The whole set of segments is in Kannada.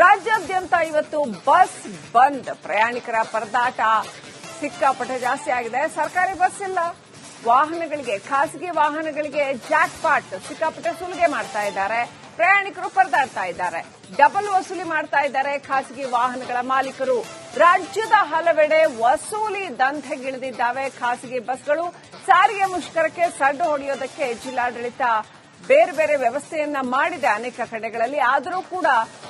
ರಾಜ್ಯಾದ್ಯಂತ ಇವತ್ತು ಬಸ್ ಬಂದ್. ಪ್ರಯಾಣಿಕರ ಪರದಾಟ ಸಿಕ್ಕಾಪಟ್ಟೆ ಜಾಸ್ತಿ ಆಗಿದೆ. ಸರ್ಕಾರಿ ಬಸ್ ಇಲ್ಲ. ವಾಹನಗಳಿಗೆ, ಖಾಸಗಿ ವಾಹನಗಳಿಗೆ ಜಾಕ್ ಪಾಟ್ ಸಿಕ್ಕಾಪಟ್ಟೆ ಸುಲಿಗೆ ಮಾಡ್ತಾ ಇದ್ದಾರೆ. ಪ್ರಯಾಣಿಕರು ಪರದಾಡ್ತಾ ಇದ್ದಾರೆ. ಡಬಲ್ ವಸೂಲಿ ಮಾಡ್ತಾ ಇದ್ದಾರೆ ಖಾಸಗಿ ವಾಹನಗಳ ಮಾಲೀಕರು. ರಾಜ್ಯದ ಹಲವೆಡೆ ವಸೂಲಿ ದಂಧೆಗಿಳಿದಿದ್ದಾವೆ ಖಾಸಗಿ ಬಸ್ಗಳು. ಸಾರಿಗೆ ಮುಷ್ಕರಕ್ಕೆ ಸಡ್ಡು ಹೊಡೆಯೋದಕ್ಕೆ ಜಿಲ್ಲಾಡಳಿತ ಬೇರೆ ಬೇರೆ ವ್ಯವಸ್ಥೆಯನ್ನ ಮಾಡಿದೆ ಅನೇಕ ಕಡೆಗಳಲ್ಲಿ. ಆದರೂ ಕೂಡ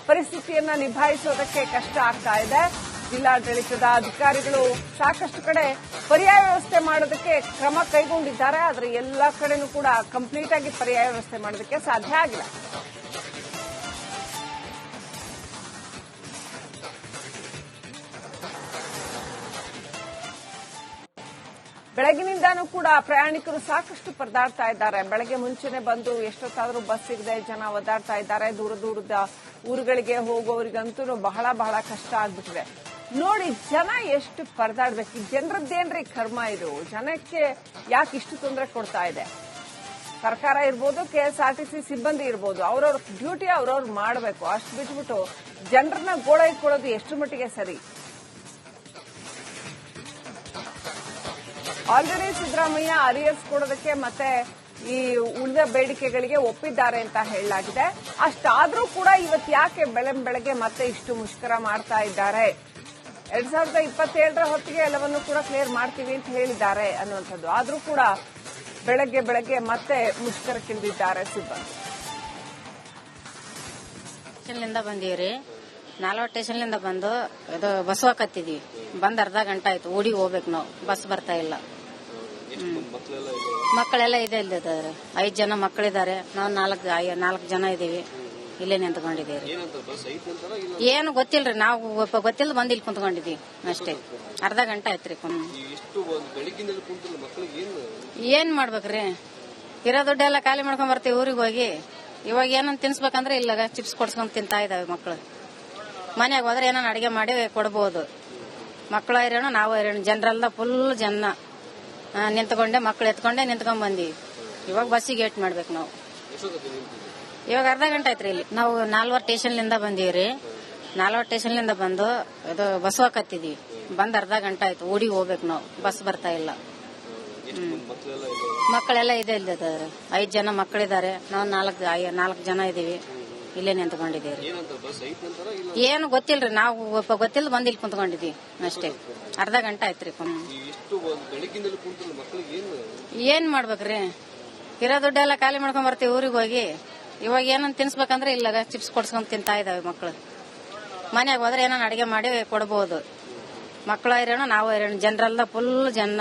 ಪರಿಸ್ಥಿತಿಯನ್ನ ನಿಭಾಯಿಸೋದಕ್ಕೆ ಕಷ್ಟ ಆಗ್ತಾ ಇದೆ. ಜಿಲ್ಲಾಡಳಿತದ ಅಧಿಕಾರಿಗಳು ಸಾಕಷ್ಟು ಕಡೆ ಪರ್ಯಾಯ ವ್ಯವಸ್ಥೆ ಮಾಡೋದಕ್ಕೆ ಕ್ರಮ ಕೈಗೊಂಡಿದ್ದಾರೆ. ಆದರೆ ಎಲ್ಲ ಕಡೆನೂ ಕೂಡ ಕಂಪ್ಲೀಟ್ ಆಗಿ ಪರ್ಯಾಯ ವ್ಯವಸ್ಥೆ ಮಾಡೋದಕ್ಕೆ ಸಾಧ್ಯ ಆಗಿಲ್ಲ. ಬೆಳಗಿನಿಂದಾನೂ ಕೂಡ ಪ್ರಯಾಣಿಕರು ಸಾಕಷ್ಟು ಪರದಾಡ್ತಾ ಇದ್ದಾರೆ. ಬೆಳಗ್ಗೆ ಮುಂಚೆನೆ ಬಂದು ಎಷ್ಟೊತ್ತಾದ್ರೂ ಬಸ್ ಸಿಗದೆ ಜನ ಒದ್ದಾಡ್ತಾ ಇದ್ದಾರೆ. ದೂರ ದೂರದ ಊರುಗಳಿಗೆ ಹೋಗೋರಿಗಂತೂ ಬಹಳ ಬಹಳ ಕಷ್ಟ ಆಗ್ಬಿಟ್ಟಿದೆ. ನೋಡಿ, ಜನ ಎಷ್ಟು ಪರದಾಡ್ಬೇಕು. ಜನರದ್ದೇನ್ರಿ ಕರ್ಮ ಇದು? ಜನಕ್ಕೆ ಯಾಕೆ ಇಷ್ಟು ತೊಂದರೆ ಕೊಡ್ತಾ ಇದೆ? ಸರ್ಕಾರ ಇರ್ಬೋದು, ಕೆಎಸ್ಆರ್ಟಿಸಿ ಸಿಬ್ಬಂದಿ ಇರ್ಬೋದು, ಅವ್ರವ್ರ ಡ್ಯೂಟಿ ಅವ್ರವ್ರು ಮಾಡಬೇಕು. ಅಷ್ಟು ಬಿಟ್ಬಿಟ್ಟು ಜನರನ್ನ ಗೋಳ ಇಟ್ಕೊಳ್ಳೋದು ಎಷ್ಟು ಮಟ್ಟಿಗೆ ಸರಿ? ಆಲ್ರೆಡಿ ಸಿದ್ದರಾಮಯ್ಯ ಅರಿಯರ್ಸ್ ಕೊಡೋದಕ್ಕೆ ಮತ್ತೆ ಈ ಉಳಿದ ಬೇಡಿಕೆಗಳಿಗೆ ಒಪ್ಪಿದ್ದಾರೆ ಅಂತ ಹೇಳಲಾಗಿದೆ. ಅಷ್ಟಾದ್ರೂ ಕೂಡ ಇವತ್ತು ಯಾಕೆ ಬೆಳೆ ಬೆಳಗ್ಗೆ ಮತ್ತೆ ಇಷ್ಟು ಮುಷ್ಕರ ಮಾಡ್ತಾ ಇದ್ದಾರೆ? ಎರಡ್ ಸಾವಿರದ ಇಪ್ಪತ್ತೇಳರ ಹೊತ್ತಿಗೆ ಎಲ್ಲವನ್ನು ಕೂಡ ಕ್ಲಿಯರ್ ಮಾಡ್ತೀವಿ ಅಂತ ಹೇಳಿದ್ದಾರೆ ಅನ್ನುವಂಥದ್ದು. ಆದ್ರೂ ಕೂಡ ಬೆಳಗ್ಗೆ ಬೆಳಗ್ಗೆ ಮತ್ತೆ ಮುಷ್ಕರಕ್ಕಿಳಿದಿದ್ದಾರೆ ಸಿಬ್ಬಂದಿ. ಸ್ಟೇಷನ್ಲಿಂದ ಬಂದೀವ್ರಿ ನಾಲ್ವತ್ತು ಸ್ಟೇಷನ್ಲಿಂದ ಬಂದು ಇದು ಬಸ್ ಹಾಕತ್ತಿದ್ವಿ ಬಂದ್ ಅರ್ಧ ಗಂಟೆ ಆಯ್ತು. ಊಡಿಗೆ ಹೋಗ್ಬೇಕು ನಾವು. ಬಸ್ ಬರ್ತಾ ಇಲ್ಲ. ಮಕ್ಕಳೆಲ್ಲ ಇದೆ ಇಲ್ಲಿದ್ದಾರೆ ಐದ್ ಜನ ಮಕ್ಕಳಿದ್ದಾರೆ. ನಾವು ನಾಲ್ಕು ನಾಲ್ಕು ಜನ ಇದೀವಿ ಇಲ್ಲೇ ನಿಂತ್ಕೊಂಡಿದ್ದೀವಿ ಏನು ಗೊತ್ತಿಲ್ರಿ, ನಾವು ಗೊತ್ತಿಲ್ಲ ಬಂದು ಇಲ್ಲಿ ಕುಂತ್ಕೊಂಡಿದೀವಿ ಅಷ್ಟೇ. ಅರ್ಧ ಗಂಟೆ ಆಯ್ತ್ರಿ ಏನು ಮಾಡ್ಬೇಕ್ರಿ? ಇರೋ ದುಡ್ಡೆಲ್ಲ ಖಾಲಿ ಮಾಡ್ಕೊಂಡ್ ಬರ್ತೀವಿ ಊರಿಗೆ ಹೋಗಿ. ಇವಾಗ ಏನಂತ ತಿನ್ಸ್ಬೇಕಂದ್ರೆ ಇಲ್ಲಾಗ ಚಿಪ್ಸ್ ಕೊಡ್ಸ್ಕೊಂಡ್ ತಿಂತಾ ಇದಾವೆ ಮಕ್ಕಳು ಮನ್ಯಾಗ ಹೋದ್ರೆ ಏನನ್ನ ಅಡಿಗೆ ಮಾಡಿ ಕೊಡ್ಬೋದು. ಮಕ್ಕಳು ಇರೋಣ ನಾವು ಇರೋಣ ಜನರೆಲ್ಲ ಫುಲ್ ಜನ. ನಿಂತ್ಕೊಂಡೆ, ಮಕ್ಳು ಎತ್ಕೊಂಡೆ ನಿಂತ್ಕೊಂಡ್ ಬಂದಿ ಇವಾಗ ಬಸ್ಸಿಗೆ ಏಟ್ ಮಾಡ್ಬೇಕು ನಾವು. ಇವಾಗ ಅರ್ಧ ಗಂಟೆ ಆಯ್ತ್ರಿ ಇಲ್ಲಿ. ನಾವು ನಾಲ್ವರು ಸ್ಟೇಷನ್ಲಿಂದ ಬಂದೀವ್ರಿ ನಾಲ್ವರು ಸ್ಟೇಷನ್ಲಿಂದ ಬಂದು ಇದು ಬಸ್ ಹಾಕತ್ತಿದ್ವಿ ಬಂದ್ ಅರ್ಧ ಗಂಟೆ ಆಯ್ತು. ಓಡಿ ಹೋಗ್ಬೇಕು ನಾವು. ಬಸ್ ಬರ್ತಾ ಇಲ್ಲ. ಮಕ್ಕಳೆಲ್ಲ ಇದೆ. ಇಲ್ಲದ ಐದ್ ಜನ ಮಕ್ಕಳಿದ್ದಾರೆ. ನಾವು ನಾಲ್ಕು ನಾಲ್ಕು ಜನ ಇದೀವಿ. ಇಲ್ಲೇ ನಿಂತ್ಕೊಂಡಿದ್ದೀವಿ ಇಲ್ಲ? ಏನು ಗೊತ್ತಿಲ್ರಿ ನಾವು ಒಬ್ಬ ಗೊತ್ತಿಲ್ಲ ಬಂದು ಇಲ್ಲಿ ಕುಂತ್ಕೊಂಡಿದ್ದೀವಿ ಅಷ್ಟೇ. ಅರ್ಧ ಗಂಟೆ ಆಯ್ತ್ರಿ ಏನು? ಮಾಡ್ಬೇಕ್ರಿ? ಇರೋ ದುಡ್ಡೆಲ್ಲ ಖಾಲಿ ಮಾಡ್ಕೊಂಡ್ ಬರ್ತೀವಿ ಊರಿಗೆ ಹೋಗಿ. ಇವಾಗ ಏನಂತ ತಿನ್ಸ್ಬೇಕಂದ್ರೆ ಇಲ್ಲಾಗ ಚಿಪ್ಸ್ ಕೊಡ್ಸ್ಕೊಂಡ್ ತಿಂತಾ ಇದಾವೆ ಮಕ್ಳು. ಮನ್ಯಾಗ ಹೋದ್ರೆ ಏನೋ ಅಡಿಗೆ ಮಾಡಿ ಕೊಡಬಹುದು ಮಕ್ಕಳು ಇರೋಣ ನಾವು ಇರೋಣ ಜನರಲ್ಲ ಫುಲ್ ಜನ.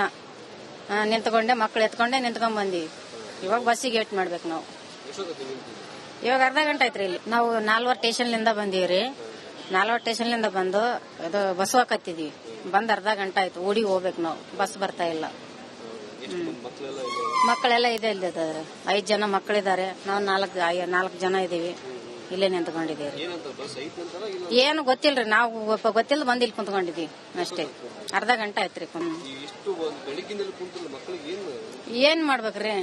ನಿಂತ್ಕೊಂಡೆ ಮಕ್ಳು ಎತ್ಕೊಂಡೆ ನಿಂತ್ಕೊಂಡ್ ಬಂದೀವಿ. ಇವಾಗ ಬಸ್ಸಿಗೆ ಏಟ್ ಮಾಡ್ಬೇಕು ನಾವು. ಇವಾಗ ಅರ್ಧ ಗಂಟೆ ಆಯ್ತ್ರಿ ಇಲ್ಲಿ. ನಾವು ನಾಲ್ವರು ಸ್ಟೇಷನ್ಲಿಂದ ಬಂದೀವ್ರಿ ನಾಲ್ವರು ಸ್ಟೇಷನ್ಲಿಂದ ಬಂದು ಇದು ಬಸ್ ಹಾಕತ್ತಿದ್ವಿ ಬಂದ್ ಅರ್ಧ ಗಂಟೆ ಆಯ್ತು. ಓಡಿ ಹೋಗ್ಬೇಕು ನಾವು. ಬಸ್ ಬರ್ತಾ ಇಲ್ಲ. ಮಕ್ಕಳೆಲ್ಲ ಇದೆ ಮಕ್ಕಳೆಲ್ಲ ಐದು ಜನ ಮಕ್ಕಳಿದ್ದಾರೆ ನಾವು ನಾಲ್ಕು ನಾಲ್ಕು ಜನ ಇದೀವಿ. ಇಲ್ಲೇ ನಿಂತ್ಕೊಂಡಿದ್ದೀವಿ ಏನು ಗೊತ್ತಿಲ್ರಿ ನಾವು ಗೊತ್ತಿಲ್ಲ ಬಂದು ಇಲ್ಲಿ ಕುಂತ್ಕೊಂಡಿದ್ದೀವಿ ಅಷ್ಟೇ. ಅರ್ಧ ಗಂಟೆ ಆಯ್ತ್ರಿ ಏನ್ ಮಾಡ್ಬೇಕ್ರಿ?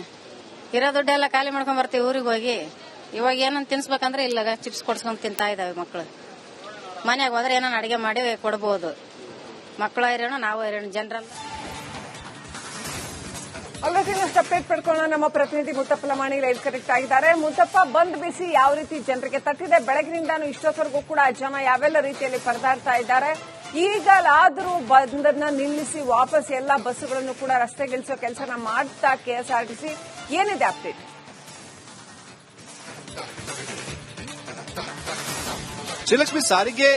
ಇರೋ ದುಡ್ಡೆಲ್ಲ ಖಾಲಿ ಮಾಡ್ಕೊಂಡ್ ಬರ್ತೀವಿ ಊರಿಗೆ ಹೋಗಿ. ಇವಾಗ ಏನಂತ ತಿನ್ಸ್ಬೇಕಂದ್ರೆ ಇಲ್ಲಾಗ ಚಿಪ್ಸ್ ಕೊಡ್ಸ್ಕೊಂಡ್ ತಿಂತಾ ಇದಾವೆ ಮಕ್ಕಳು ಮನೆಯಾಗ ಹೋದ್ರೆ ಏನೋ ಅಡಿಗೆ ಮಾಡಿ ಕೊಡ್ಬೋದು. ಮಕ್ಕಳು ಇರೋಣ ನಾವು ಇರೋಣ ಜನರಲ್. ಪಡ್ಕೊಳ್ಳೋಣ. ನಮ್ಮ ಪ್ರತಿನಿಧಿ ಮುತ್ತಪ್ಪ ಲಮಾಣಿ ಲೈವ್ ಕರೆಕ್ಟ್ ಆಗಿದ್ದಾರೆ. ಮುತ್ತಪ್ಪ, ಬಂದ್ ಬಿಸಿ ಯಾವ ರೀತಿ ಜನರಿಗೆ ತಟ್ಟಿದೆ? ಬೆಳಗಿನಿಂದಾನು ಇಷ್ಟೊತ್ತವರೆಗೂ ಕೂಡ ಜನ ಯಾವೆಲ್ಲ ರೀತಿಯಲ್ಲಿ ಪರದಾಡ್ತಾ ಇದ್ದಾರೆ? ಈಗಲಾದರೂ ಬಂದನ್ನ ನಿಲ್ಲಿಸಿ ವಾಪಸ್ ಎಲ್ಲಾ ಬಸ್ಸುಗಳನ್ನು ಕೂಡ ರಸ್ತೆಗಿಳಿಸೋ ಕೆಲಸನ ಮಾಡ್ತಾ ಕೆಎಸ್ಆರ್ಟಿಸಿ ಏನಿದೆ ಅಪ್ಡೇಟ್ ಶ್ರೀಲಕ್ಷ್ಮಿ ಸಾರಿಗೆ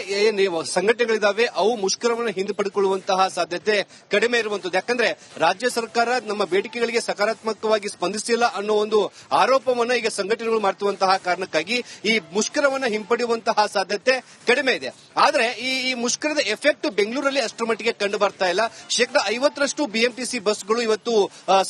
ಸಂಘಟನೆಗಳಿದಾವೆ ಅವು ಮುಷ್ಕರವನ್ನು ಹಿಂದೆ ಪಡೆದುಕೊಳ್ಳುವಂತಹ ಸಾಧ್ಯತೆ ಕಡಿಮೆ ಇರುವಂತದ್ದು ಯಾಕಂದ್ರೆ ರಾಜ್ಯ ಸರ್ಕಾರ ನಮ್ಮ ಬೇಡಿಕೆಗಳಿಗೆ ಸಕಾರಾತ್ಮಕವಾಗಿ ಸ್ಪಂದಿಸಿಲ್ಲ ಅನ್ನೋ ಒಂದು ಆರೋಪವನ್ನು ಈಗ ಸಂಘಟನೆಗಳು ಮಾಡ್ತುವಂತಹ ಕಾರಣಕ್ಕಾಗಿ ಈ ಮುಷ್ಕರವನ್ನು ಹಿಂಪಡೆಯುವಂತಹ ಸಾಧ್ಯತೆ ಕಡಿಮೆ ಇದೆ. ಆದರೆ ಈ ಈ ಮುಷ್ಕರದ ಎಫೆಕ್ಟ್ ಬೆಂಗಳೂರಲ್ಲಿ ಅಷ್ಟರ ಮಟ್ಟಿಗೆ ಕಂಡು ಬರ್ತಾ ಇಲ್ಲ. ಶೇಕಡ ಐವತ್ತರಷ್ಟು ಬಿಎಂಟಿಸಿ ಬಸ್ಗಳು ಇವತ್ತು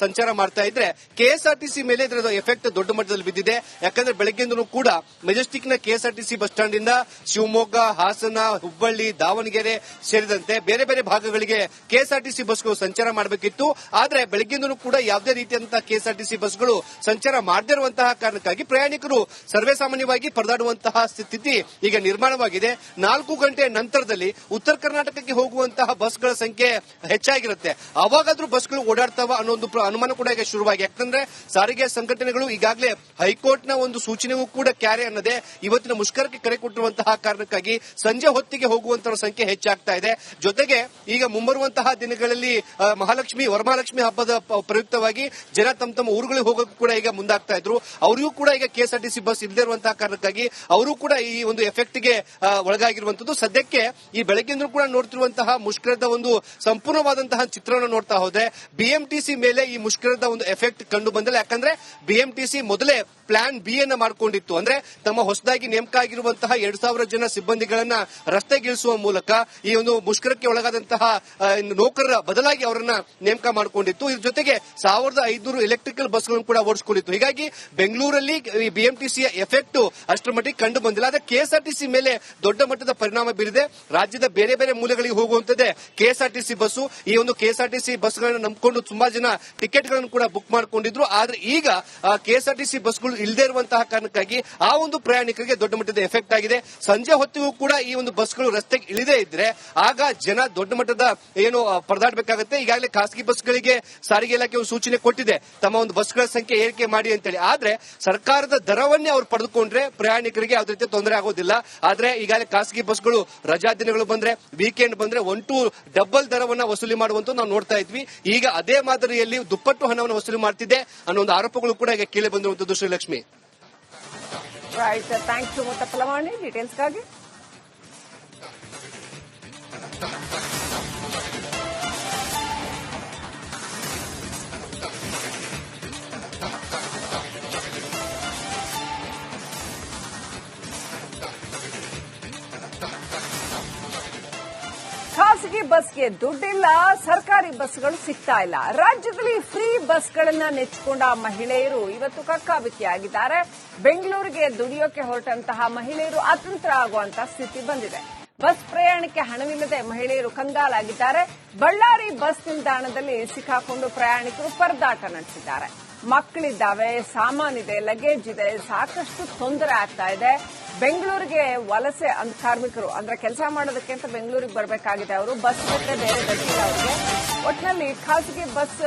ಸಂಚಾರ ಮಾಡ್ತಾ ಇದ್ರೆ ಕೆಎಸ್ಆರ್ಟಿಸಿ ಮೇಲೆ ಇದರ ಎಫೆಕ್ಟ್ ದೊಡ್ಡ ಮಟ್ಟದಲ್ಲಿ ಬಿದ್ದಿದೆ. ಯಾಕಂದ್ರೆ ಬೆಳಗ್ಗೆಯಿಂದಲೂ ಕೂಡ ಮೆಜೆಸ್ಟಿಕ್ನ ಕೆಎಸ್ಆರ್ಟಿಸಿ ಬಸ್ ಸ್ಟಾಂಡ್ ಇಂದ ಶಿವಮೊಗ್ಗ, ಹಾಸನ, ಹುಬ್ಬಳ್ಳಿ, ದಾವಣಗೆರೆ ಸೇರಿದಂತೆ ಬೇರೆ ಬೇರೆ ಭಾಗಗಳಿಗೆ ಕೆಎಸ್ಆರ್ಟಿಸಿ ಬಸ್ಗಳು ಸಂಚಾರ ಮಾಡಬೇಕಿತ್ತು. ಆದರೆ ಬೆಳಗ್ಗೆಯಿಂದಲೂ ಕೂಡ ಯಾವುದೇ ರೀತಿಯಾದಂತಹ ಕೆಎಸ್ಆರ್ಟಿಸಿ ಬಸ್ಗಳು ಸಂಚಾರ ಮಾಡದೇ ಇರುವಂತಹ ಕಾರಣಕ್ಕಾಗಿ ಪ್ರಯಾಣಿಕರು ಸರ್ವೇ ಸಾಮಾನ್ಯವಾಗಿ ಪರದಾಡುವಂತಹ ಸ್ಥಿತಿ ಈಗ ನಿರ್ಮಾಣವಾಗಿದೆ. ನಾಲ್ಕು ಗಂಟೆ ನಂತರದಲ್ಲಿ ಉತ್ತರ ಕರ್ನಾಟಕಕ್ಕೆ ಹೋಗುವಂತಹ ಬಸ್ಗಳ ಸಂಖ್ಯೆ ಹೆಚ್ಚಾಗಿರುತ್ತೆ. ಅವಾಗಾದ್ರೂ ಬಸ್ಗಳು ಓಡಾಡ್ತಾವ ಅನ್ನೋ ಒಂದು ಅನುಮಾನ ಕೂಡ ಈಗ ಶುರುವಾಗಿ ಯಾಕಂದ್ರೆ ಸಾರಿಗೆ ಸಂಘಟನೆಗಳು ಈಗಾಗಲೇ ಹೈಕೋರ್ಟ್ನ ಒಂದು ಸೂಚನೆಗೂ ಕೂಡ ಕ್ಯಾರೆ ಅನ್ನದೆ. ಇವತ್ತಿನ ಮುಷ್ಕರಕ್ಕೆ ಕರೆ ಕೊಟ್ಟಿರುವಂತಹ ಕಾರಣಕ್ಕಾಗಿ ಸಂಜೆ ಹೊತ್ತಿಗೆ ಹೋಗುವಂತಹ ಸಂಖ್ಯೆ ಹೆಚ್ಚಾಗ್ತಾ ಇದೆ. ಜೊತೆಗೆ ಈಗ ಮುಂಬರುವಂತಹ ದಿನಗಳಲ್ಲಿ ಮಹಾಲಕ್ಷ್ಮಿ, ವರಮಹಾಲಕ್ಷ್ಮಿ ಹಬ್ಬದ ಪ್ರಯುಕ್ತವಾಗಿ ಜನ ತಮ್ಮ ತಮ್ಮ ಊರುಗಳಿಗೆ ಹೋಗೋಕೆ ಕೂಡ ಈಗ ಮುಂದಾಗ್ತಾ ಇದ್ರು. ಅವರಿಗೂ ಕೂಡ ಈಗ ಕೆಎಸ್ಆರ್ಟಿಸಿ ಬಸ್ ಇಲ್ಲದೆ ಇರುವಂತಹ ಕಾರಣಕ್ಕಾಗಿ ಅವರು ಕೂಡ ಈ ಒಂದು ಎಫೆಕ್ಟ್ಗೆ ಒಳಗಾಗಿರುವಂತದ್ದು ಸದ್ಯಕ್ಕೆ ಈ ಬೆಳಗ್ಗೆಂದ್ರೂ ಕೂಡ ನೋಡ್ತಿರುವಂತಹ ಮುಷ್ಕರದ ಒಂದು ಸಂಪೂರ್ಣವಾದಂತಹ ಚಿತ್ರವನ್ನು ನೋಡ್ತಾ ಹೋದ್ರೆ ಬಿಎಂಟಿಸಿ ಮೇಲೆ ಈ ಮುಷ್ಕರದ ಒಂದು ಎಫೆಕ್ಟ್ ಕಂಡು ಬಂದಿಲ್ಲ. ಯಾಕಂದ್ರೆ ಬಿಎಂಟಿಸಿ ಮೊದಲೇ ಪ್ಲಾನ್ ಬಿ ಅನ್ನ ಮಾಡಿಕೊಂಡಿತ್ತು. ಅಂದ್ರೆ ತಮ್ಮ ಹೊಸದಾಗಿ ನೇಮಕ ಆಗಿರುವಂತಹ ಎರಡ್ ಸಾವಿರ ಜನ ಸಿಬ್ಬಂದಿಗಳನ್ನ ರಸ್ತೆಗಿಳಿಸುವ ಮೂಲಕ ಈ ಒಂದು ಮುಷ್ಕರಕ್ಕೆ ಒಳಗಾದಂತಹ ನೌಕರರ ಬದಲಾಗಿ ಅವರನ್ನ ನೇಮಕ ಮಾಡಿಕೊಂಡಿತ್ತು. ಇದ್ರ ಜೊತೆಗೆ ಸಾವಿರದ ಐದುನೂರು ಎಲೆಕ್ಟ್ರಿಕಲ್ ಬಸ್ಗಳನ್ನು ಕೂಡ ಓಡಿಸಿಕೊಂಡಿತ್ತು. ಹೀಗಾಗಿ ಬೆಂಗಳೂರಲ್ಲಿ ಬಿಎಂಟಿಸಿಯ ಎಫೆಕ್ಟ್ ಅಷ್ಟರ ಮಟ್ಟಿಗೆ ಕಂಡು ಬಂದಿಲ್ಲ. ಆದರೆ ಕೆಎಸ್ಆರ್ಟಿಸಿ ಮೇಲೆ ದೊಡ್ಡ ಮಟ್ಟದ ಪರಿಣಾಮ ಬೀರಿದೆ. ರಾಜ್ಯದ ಬೇರೆ ಬೇರೆ ಮೂಲೆಗಳಿಗೆ ಹೋಗುವಂತದ್ದೇ ಕೆಎಸ್ಆರ್ಟಿಸಿ ಬಸ್ಸು. ಈ ಒಂದು ಕೆಎಸ್ಆರ್ಟಿಸಿ ಬಸ್ಗಳನ್ನು ನಂಬಿಕೊಂಡು ತುಂಬಾ ಜನ ಟಿಕೆಟ್ಗಳನ್ನು ಕೂಡ ಬುಕ್ ಮಾಡಿಕೊಂಡಿದ್ರು. ಆದ್ರೆ ಈಗ ಕೆಎಸ್ಆರ್ಟಿಸಿ ಬಸ್ಗಳು ಇಲ್ಲದೆ ಇರುವಂತಹ ಕಾರಣಕ್ಕಾಗಿ ಆ ಒಂದು ಪ್ರಯಾಣಿಕರಿಗೆ ದೊಡ್ಡ ಮಟ್ಟದ ಎಫೆಕ್ಟ್ ಆಗಿದೆ. ಸಂಜೆ ಹೊತ್ತಿಗೂ ಕೂಡ ಈ ಒಂದು ಬಸ್ಗಳು ರಸ್ತೆಗೆ ಇಳಿದೇ ಇದ್ರೆ ಆಗ ಜನ ದೊಡ್ಡ ಮಟ್ಟದ ಏನು ಪರದಾಡಬೇಕಾಗುತ್ತೆ. ಈಗಾಗಲೇ ಖಾಸಗಿ ಬಸ್ಗಳಿಗೆ ಸಾರಿಗೆ ಇಲಾಖೆ ಒಂದು ಸೂಚನೆ ಕೊಟ್ಟಿದೆ. ತಮ್ಮ ಒಂದು ಬಸ್ಗಳ ಸಂಖ್ಯೆ ಏರಿಕೆ ಮಾಡಿ ಅಂತೇಳಿ. ಆದ್ರೆ ಸರ್ಕಾರದ ದರವನ್ನೇ ಅವ್ರು ಪಡೆದುಕೊಂಡ್ರೆ ಪ್ರಯಾಣಿಕರಿಗೆ ಯಾವುದೇ ರೀತಿ ತೊಂದರೆ ಆಗೋದಿಲ್ಲ. ಆದ್ರೆ ಈಗಾಗಲೇ ಖಾಸಗಿ ಬಸ್ಗಳು ರಜಾ ದಿನಗಳು ಬಂದ್ರೆ, ವೀಕೆಂಡ್ ಬಂದ್ರೆ ಒನ್ ಟು ಡಬಲ್ ದರವನ್ನ ವಸೂಲಿ ಮಾಡುವಂತ ನಾವು ನೋಡ್ತಾ ಇದ್ವಿ. ಈಗ ಅದೇ ಮಾದರಿಯಲ್ಲಿ ದುಪ್ಪಟ್ಟು ಹಣವನ್ನು ವಸೂಲಿ ಮಾಡ್ತಿದೆ ಅನ್ನೋ ಒಂದು ಆರೋಪಗಳು ಕೂಡ ಈಗ ಕೇಳಿ ಬಂದಿರುವಂತದ್ದು Srilakshmi. Right, sir. Thanks to Mutappalamani. Details ka ಬಸ್ಗೆ ದುಡ್ಡಿಲ್ಲ, ಸರ್ಕಾರಿ ಬಸ್ಗಳು ಸಿಗ್ತಾ ಇಲ್ಲ. ರಾಜ್ಯದಲ್ಲಿ ಫ್ರೀ ಬಸ್ಗಳನ್ನ ನೆಚ್ಚಿಕೊಂಡ ಮಹಿಳೆಯರು ಇವತ್ತು ಕಕ್ಕಾಬಿಕ್ಕಿಯಾಗಿದ್ದಾರೆ. ಬೆಂಗಳೂರಿಗೆ ದುಡಿಯೋಕೆ ಹೊರಟಂತಹ ಮಹಿಳೆಯರು ಅತಂತ್ರ ಆಗುವಂತಹ ಸ್ಥಿತಿ ಬಂದಿದೆ. ಬಸ್ ಪ್ರಯಾಣಕ್ಕೆ ಹಣವಿಲ್ಲದೆ ಮಹಿಳೆಯರು ಕಂಗಾಲಾಗಿದ್ದಾರೆ. ಬಳ್ಳಾರಿ ಬಸ್ ನಿಲ್ದಾಣದಲ್ಲಿ ಸಿಕ್ಕಾಕೊಂಡು ಪ್ರಯಾಣಿಕರು ಪರದಾಟ ನಡೆಸಿದ್ದಾರೆ. ಮಕ್ಕಳಿದ್ದಾವೆ, ಸಾಮಾನಿದೆ, ಲಗೇಜ್ ಇದೆ, ಸಾಕಷ್ಟು ತೊಂದರೆ ಆಗ್ತಾ ಇದೆ. ಬೆಂಗಳೂರಿಗೆ ವಲಸೆ ಅಂತ ಕಾರ್ಮಿಕರು, ಅಂದ್ರೆ ಕೆಲಸ ಮಾಡೋದಕ್ಕೆ ಅಂತ ಬೆಂಗಳೂರಿಗೆ ಬರಬೇಕಾಗಿದೆ ಅವರು. ಬಸ್ ಬಿಟ್ಟರೆ ಬೇರೆ ಬಸ್ಸಿಲ್ಲ ಅವರಿಗೆ. ಒಟ್ಟಿನಲ್ಲಿ ಖಾಸಗಿ ಬಸ್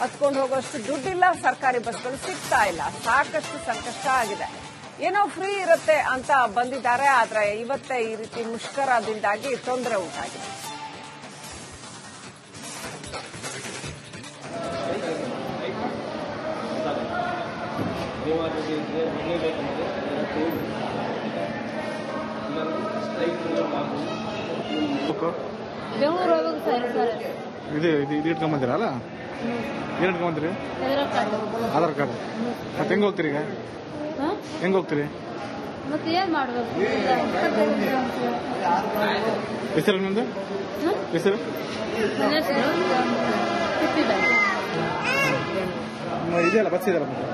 ಹತ್ಕೊಂಡು ಹೋಗೋಷ್ಟು ದುಡ್ಡಿಲ್ಲ. ಸರ್ಕಾರಿ ಬಸ್ಗಳು ಸಿಗ್ತಾ ಇಲ್ಲ. ಸಾಕಷ್ಟು ಸಂಕಷ್ಟ ಆಗಿದೆ. ಏನೋ ಫ್ರೀ ಇರುತ್ತೆ ಅಂತ ಬಂದಿದ್ದಾರೆ ಆದ್ರೆ ಇವತ್ತೇ ಈ ರೀತಿ ಮುಷ್ಕರದಿಂದಾಗಿ ತೊಂದರೆ ಉಂಟಾಗಿದೆ. ಇದು ಇದು ಇದು ಇಟ್ಕೊಂಬಂದಿರಲ್ಲ ಏನು ಇಟ್ಕೊಂಬಂದಿರಿ ಆಧಾರ್ ಕಾರ್ಡ್ ಮತ್ತೆ ಹೆಂಗ್ ಹೋಗ್ತೀರಿ ಈಗ? ಹೆಂಗ್ ಹೋಗ್ತೀರಿ? ಮತ್ತೆ ಏನ್ ಮಾಡ್ಬೇಕು? ಹೆಸರು ನಿಮ್ದು? ಹೆಸರು? ಇದೆಯಲ್ಲ ಬಸ್ ಇದೆಯಲ್ಲ ಮತ್ತೆ?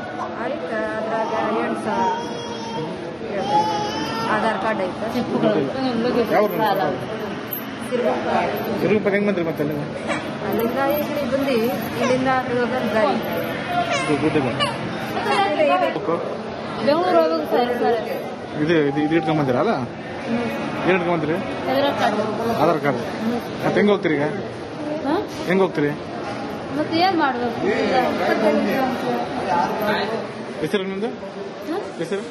ಅದಕ್ಕೆ ಅದ್ರಾಗ ಎಂಟು ಸಾವಿರ ಆಧಾರ್ ಕಾರ್ಡ್ ಐತೆ. ಹೆಂಗ್ ಬಂದ್ರಿ ಮತ್ತೆ ಅಲ್ಲಿಂದ? ಅಲ್ಲಿಂದ ಈ ಕಡೆ ಬಂದು ಇಲ್ಲಿಂದ ಬೆಂಗಳೂರು ಸರ್ ಸರ್. ಇದು ಇದು ಇಟ್ಕೊಂಬಂದಿರ ಅಲ್ಲ? ಏನು ಇಟ್ಕೊಂಬಂದಿರಿ? ಆಧಾರ್ ಕಾರ್ಡ್. ಮತ್ತೆ ಹೆಂಗ್ ಹೋಗ್ತೀರಿ ಈಗ? ಹೆಂಗ್ ಹೋಗ್ತೀರಿ? ಮತ್ತೆ ಏನ್ ಮಾಡ್ಬೇಕು? ಹೆಸರು ನಿಮ್ದು? ಹಾಂ? ಹೆಸರು?